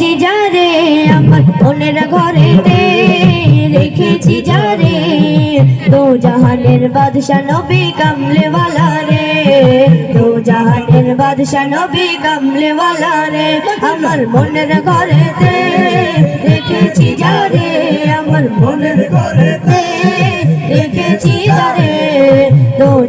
রেখেছি যারে আমার মনের ঘরেতে রেখেছি যারে দো জাহানের বাদশা নবী কামলেওয়ালা রে দো জাহানের বাদশা নবী কামলেওয়ালা রে, আমার মনের ঘরেতে রেখেছি যারে আমার মনের ঘরেতে রেখেছি যারে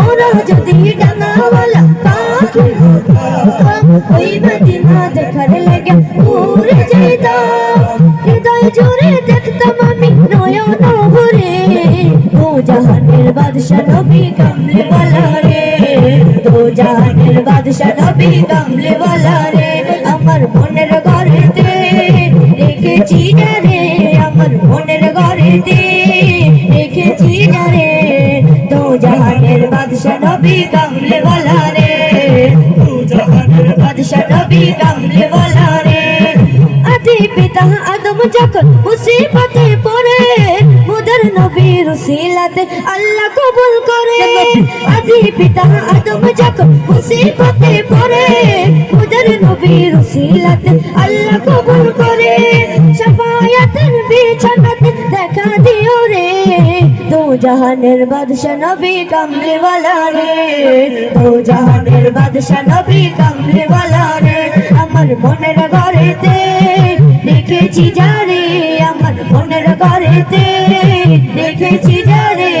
ওরা যদি ডানাওয়ালা পাখি হতাম ওই মদিনা দেখার লাগে উড়ে যেতাম হৃদয় জুড়ে দেখতাম আমি নয়ন ভরে ও জাহানের বাদশা নবী কামলেওয়ালা রে ও জাহানের বাদশা নবী কামলেওয়ালা রে আমার মনের ঘরেতে রেখেছি রে, আমার মনের ঘরেতে নবী কামলে ওয়ালা রে। তু জাহানের বাদশা নবী কামলে ওয়ালা রে। আদি পিতা আদম যখন মুসিবতে পড়ে, মোদের নবীর উসিলাতে আল্লাহ কবুল করে। আদি পিতা আদম যখন দেখা জাহানের বাদশা নবী কামলিওয়ালা রে। ও জাহানের বাদশা নবী কামলিওয়ালা রে। আমার মনের ঘরেতে দেখেছি যারে আমার মনের ঘরেতে দেখেছি যারে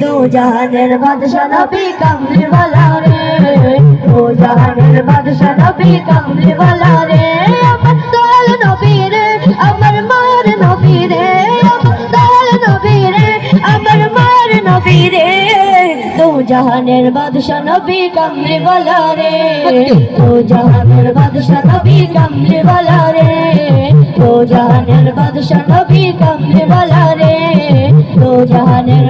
তো জাহানের বাদশা নবী কামলিওয়ালা রে। ও জাহানের বাদশা নবী রে। নবী রে তো জাহানের বাদশা নবী কামলি বলা রে। তো জাহানের বাদশা নবী কামলি বলা রে। তো জাহানের বাদশা নবী কামলি বলা রে। তো জাহানের